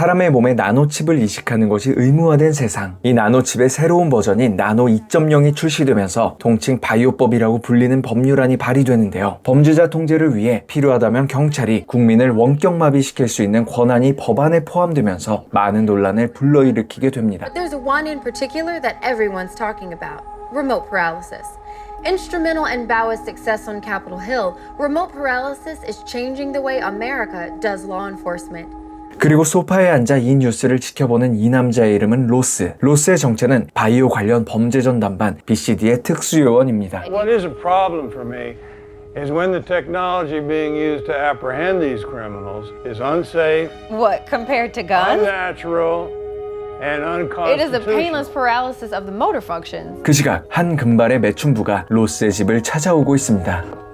사람의 몸에 나노칩을 이식하는 것이 의무화된 세상. 이 나노칩의 새로운 버전인 나노 2.0이 출시되면서 통칭 바이오법이라고 불리는 법률안이 발의되는데요. 범죄자 통제를 위해 필요하다면 경찰이 국민을 원격 마비시킬 수 있는 권한이 법안에 포함되면서 많은 논란을 불러일으키게 됩니다. There's one in particular that everyone's talking about remote paralysis. Instrumental in Bao's success on Capitol Hill, remote paralysis is changing the way America does law enforcement. 그리고 소파에 앉아 이 뉴스를 지켜보는 이 남자의 이름은 로스. 로스의 정체는 바이오 관련 범죄 전담반 BCD의 특수요원입니다. What is a problem for me is when the technology being used to apprehend these criminals is unsafe, What, compared to guns? unnatural, and It is the painless paralysis of the motor functions. 그 시각 한 금발의 매춘부가 로스의 집을 찾아오고 있습니다.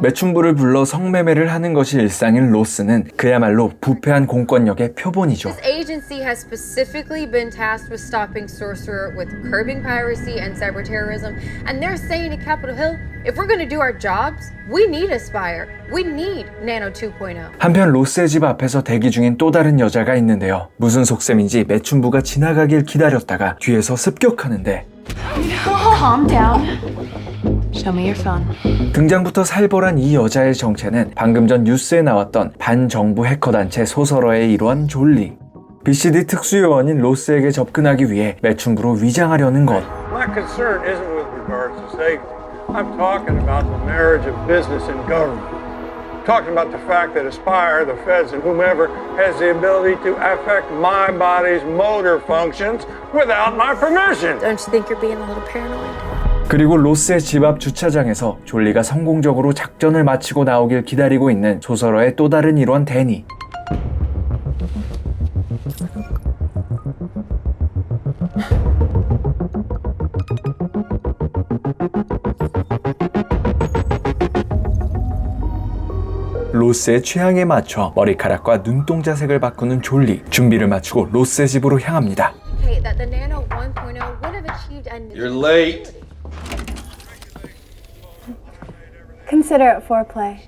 매춘부를 불러 성매매를 하는 것이 일상인 로스는 그야말로 부패한 공권력의 표본이죠. This agency has specifically been tasked with stopping sorcerer, with curbing piracy and cyber terrorism, and they're saying at Capitol Hill, if we're going to do our jobs, we need Aspire. We need Nano 2.0. 한편 로스의 집 앞에서 대기 중인 또 다른 여자가 있는데요. 무슨 속셈인지 매춘부가 지나가길 기다렸다가 뒤에서 습격하는데 Calm down. Show me your phone. 등장부터 살벌한 이 여자의 정체는 방금 전 뉴스에 나왔던 반정부 해커 단체 소설어의 일원 졸리. BCD 특수요원인 로스에게 접근하기 위해 매춘부로 위장하려는 것. My concern isn't with regards to safety. I'm talking about the marriage of business and government. Talking about the fact that Aspire, the feds, and whomever has the ability to affect my body's motor functions without my permission. Don't you think you're being a little paranoid? 그리고 로스의 집 앞 주차장에서 졸리가 성공적으로 작전을 마치고 나오길 기다리고 있는 소설어의 또 다른 일원 데니. 로스의 취향에 맞춰 머리카락과 눈동자 색을 바꾸는 졸리. 준비를 마치고 로스의 집으로 향합니다. Okay, that the Nano 1.0 would have achieved a You're late. Consider it foreplay.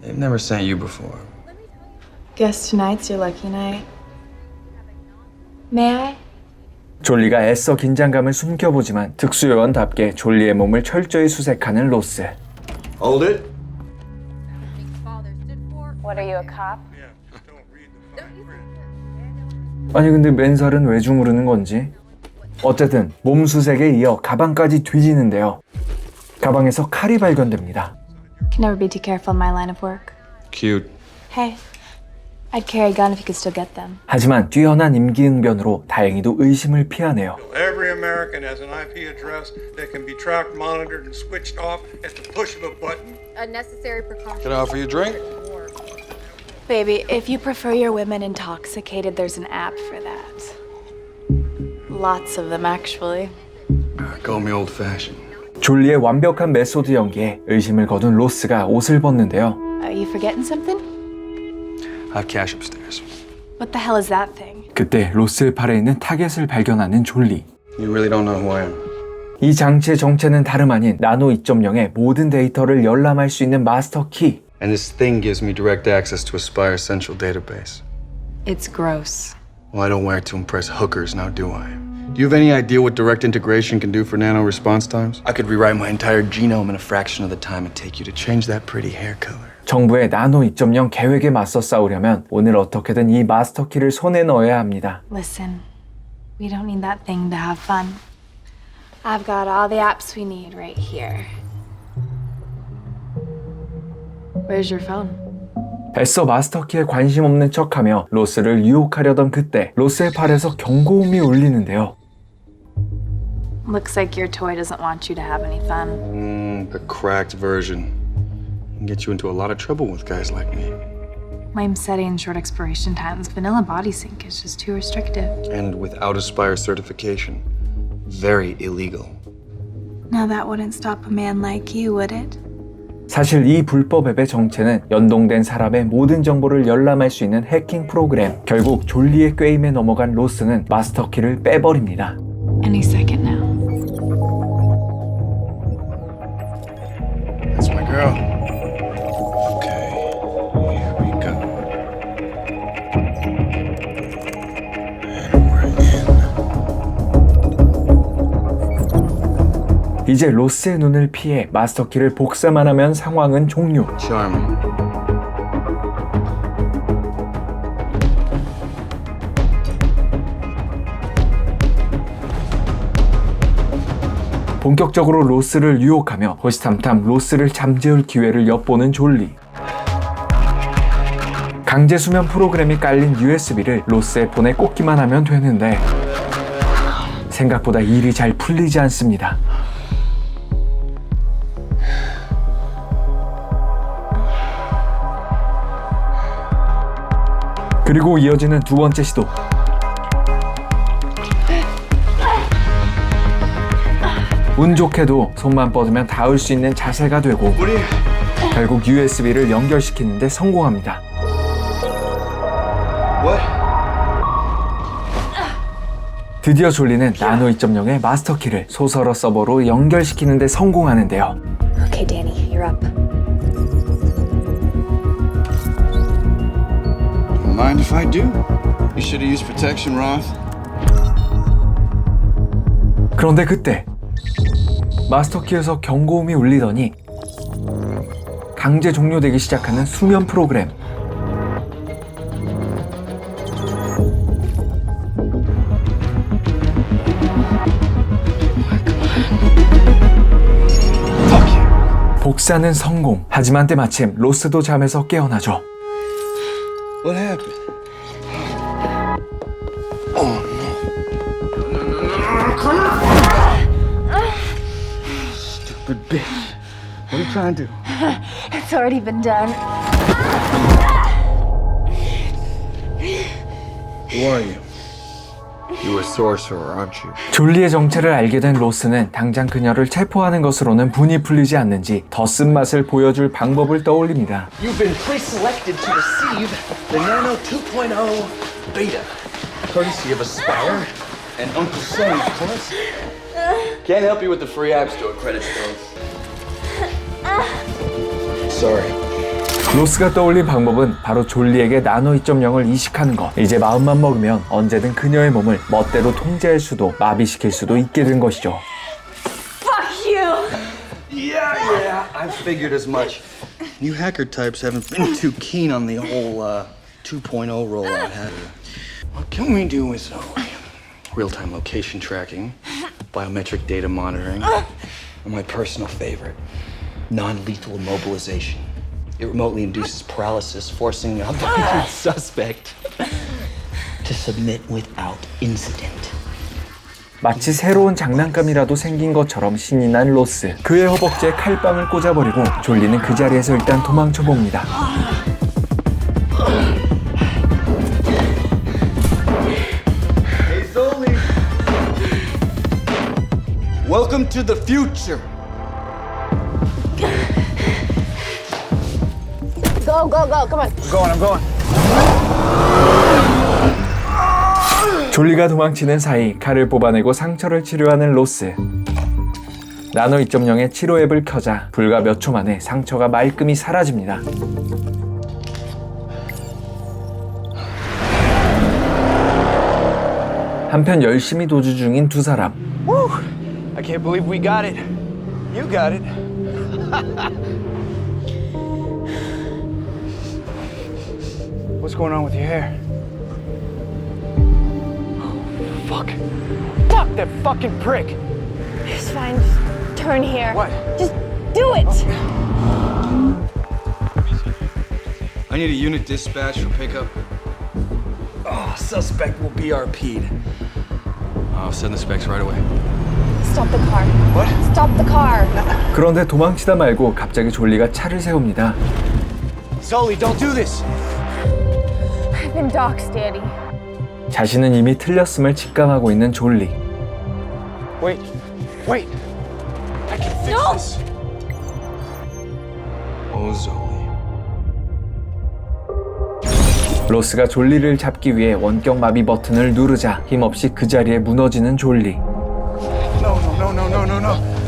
They've never sent you before. Guess tonight's your lucky night. May I? 졸리가 애써 긴장감을 숨겨보지만 특수요원답게 졸리의 몸을 철저히 수색하는 로스. Hold it. What are you, a cop? 아니 근데 맨살은 왜 주무르는 건지? 어쨌든 몸 수색에 이어 가방까지 뒤지는데요. 가방에서 칼이 발견됩니다. Can never be too careful in my line of work. Cute. Hey, I'd carry a gun if you could still get them. 하지만 뛰어난 임기응변으로 다행히도 의심을 피하네요. Every American has an IP address that can be tracked, monitored, and switched off at the push of a button. A necessary precaution. Can I offer you a drink? Baby, if you prefer your women intoxicated, there's an app for that. Lots of them, actually. Call me old fashioned. 졸리의 완벽한 메소드 연기에 의심을 거둔 로스가 옷을 벗는데요. Are you forgetting something? I have cash upstairs. What the hell is that thing? 그때 로스의 팔에 있는 타겟을 발견하는 졸리. You really don't know who I am. 이 장치의 정체는 다름 아닌 나노 2.0의 모든 데이터를 열람할 수 있는 마스터 키. And this thing gives me direct access to Aspire's central database. It's gross. Well, I don't wear it to impress hookers, now do I? Do you have any idea what direct integration can do for nano response times? I could rewrite my entire genome in a fraction of the time it'd take you to change that pretty hair color. 정부의 나노 2.0 계획에 맞서 싸우려면 오늘 어떻게든 이 마스터 키를 손에 넣어야 합니다. Listen, we don't need that thing to have fun. I've got all the apps we need right here. Where's your phone? 애써 마스터키에 관심 없는 척하며 로스를 유혹하려던 그때 로스의 팔에서 경고음이 울리는데요. Looks like your toy doesn't want you to have any fun. Mm, the cracked version. Can get you into a lot of trouble with guys like me. Lame setting, short expiration times. Vanilla body sync is just too restrictive. And without Aspire certification, very illegal. Now that wouldn't stop a man like you, would it? 사실 이 불법 앱의 정체는 연동된 사람의 모든 정보를 열람할 수 있는 해킹 프로그램. 결국 졸리의 꾀임에 넘어간 로스는 마스터키를 빼버립니다. Any second 이제 로스의 눈을 피해 마스터키를 복사만 하면 상황은 종료. 본격적으로 로스를 유혹하며 호시탐탐 로스를 잠재울 기회를 엿보는 졸리. 강제 수면 프로그램이 깔린 USB를 로스의 폰에 꽂기만 하면 되는데 생각보다 일이 잘 풀리지 않습니다. 그리고 이어지는 두 번째 시도. 운 좋게도 손만 뻗으면 닿을 수 있는 자세가 되고? 결국 USB를 연결시키는데 성공합니다. 드디어 졸리는 나노 2.0의 마스터키를 소설어 서버로 연결시키는데 성공하는데요. Okay, Danny, Mind if I do? You should have used protection, Roth. 그런데 그때 마스터키에서 경고음이 울리더니 강제 종료되기 시작하는 수면 프로그램. 복사는 성공. 하지만 때마침 로스도 잠에서 깨어나죠. What happened? Oh no. Stupid bitch. What are you trying to do? It's already been done. Who are you? 졸리의 정체를 알게 된 로스는 당장 그녀를 체포하는 것으로는 분이 풀리지 않는지 더 쓴맛을 보여줄 방법을 떠올립니다. You've been pre-selected to receive the Nano 2.0 beta, courtesy of Aspire and Uncle Sam, of course. Can't help you with the free App Store credits, though. Sorry. 로스가 떠올린 방법은 바로 졸리에게 나노 2.0을 이식하는 것. 이제 마음만 먹으면 언제든 그녀의 몸을 멋대로 통제할 수도 마비시킬 수도 있게 된 것이죠. Yeah, yeah, I figured as much. You hacker types haven't been too keen on the whole uh, 2.0 rollout, have you? What can we do with Zoe? Real-time location tracking, biometric data monitoring, and my personal favorite, non-lethal immobilization. It remotely induces paralysis, forcing the other suspect to submit without incident. 마치 새로운 장난감이라도 생긴 것처럼 신이 난 로스. 그의 허벅지에 칼빵을 꽂아버리고 졸리는 그 자리에서 일단 도망쳐 봅니다. Welcome to the future! Go, go, go, come on. going, I'm going. 졸리가 도망치는 사이 칼을 뽑아내고 상처를 치료하는 로스. 나노 2.0의 치료 앱을 켜자 불과 몇 초 만에 상처가 말끔히 사라집니다. 한편 열심히 도주 중인 두 사람. I can't believe we got it. You got it. going on with your hair? Fuck. Fuck that fucking prick. It's fine. Just turn here. What? Just do it. I need a unit dispatch for pickup. Oh, suspect will be RP'd. I'll send the specs right away. Stop the car. What? Stop the car. 그런데 도망치다 말고 갑자기 졸리가 차를 세웁니다. Sully, don't do this. Been doxxed, Daddy. 자신은 이미 틀렸음을 직감하고 있는 졸리. Wait. Wait. I can fix No! this. Oh, Zoli. 로스가 졸리를 잡기 위해 원격 마비 버튼을 누르자 힘없이 그 자리에 무너지는 졸리. No, no, no, no, no, no, no.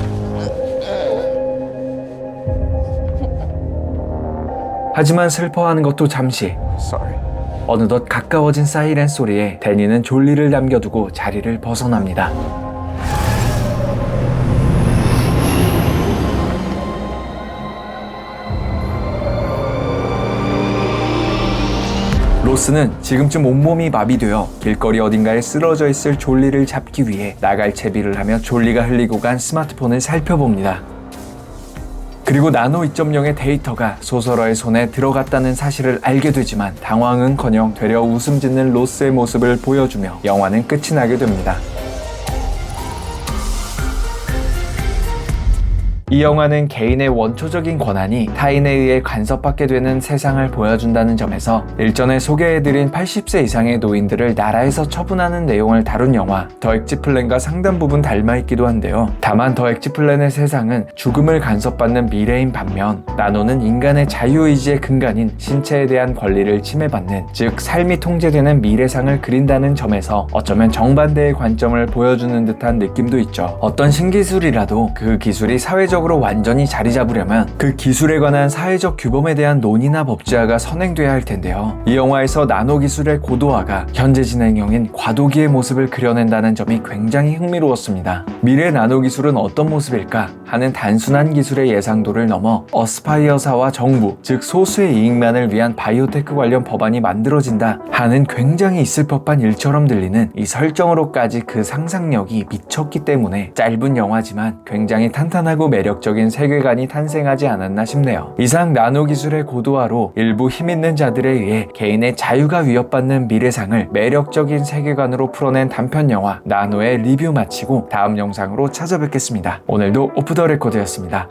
하지만 슬퍼하는 것도 잠시. Sorry. 어느덧 가까워진 사이렌 소리에 데니는 졸리를 남겨두고 자리를 벗어납니다. 로스는 지금쯤 온몸이 마비되어 길거리 어딘가에 쓰러져 있을 졸리를 잡기 위해 나갈 채비를 하며 졸리가 흘리고 간 스마트폰을 살펴봅니다. 그리고 나노 2.0의 데이터가 소설어의 손에 들어갔다는 사실을 알게 되지만 당황은커녕 되려 웃음 짓는 로스의 모습을 보여주며 영화는 끝이 나게 됩니다. 이 영화는 개인의 원초적인 권한이 타인에 의해 간섭받게 되는 세상을 보여준다는 점에서 일전에 소개해드린 80세 이상의 노인들을 나라에서 처분하는 내용을 다룬 영화 더 엑지플랜과 상당 부분 닮아있기도 한데요. 다만 더 엑지플랜의 세상은 죽음을 간섭받는 미래인 반면 나노는 인간의 자유의지의 근간인 신체에 대한 권리를 침해받는 즉 삶이 통제되는 미래상을 그린다는 점에서 어쩌면 정반대의 관점을 보여주는 듯한 느낌도 있죠. 어떤 신기술이라도 그 기술이 사회적 으로 완전히 자리 잡으려면 그 기술에 관한 사회적 규범에 대한 논의나 법제화가 선행돼야 할 텐데요. 이 영화에서 나노 기술의 고도화가 현재 진행형인 과도기의 모습을 그려낸다는 점이 굉장히 흥미로웠습니다. 미래 나노 기술은 어떤 모습일까 하는 단순한 기술의 예상도를 넘어 어스파이어사와 정부, 즉 소수의 이익만을 위한 바이오테크 관련 법안이 만들어진다 하는 굉장히 있을 법한 일처럼 들리는 이 설정으로까지 그 상상력이 미쳤기 때문에 짧은 영화지만 굉장히 탄탄하고 매력적인 세계관이 탄생하지 않았나 싶네요. 이상 나노 기술의 고도화로 일부 힘있는 자들에 의해 개인의 자유가 위협받는 미래상을 매력적인 세계관으로 풀어낸 단편 영화 나노의 리뷰 마치고 다음 영상으로 찾아뵙겠습니다. 오늘도 오프 더 레코드였습니다.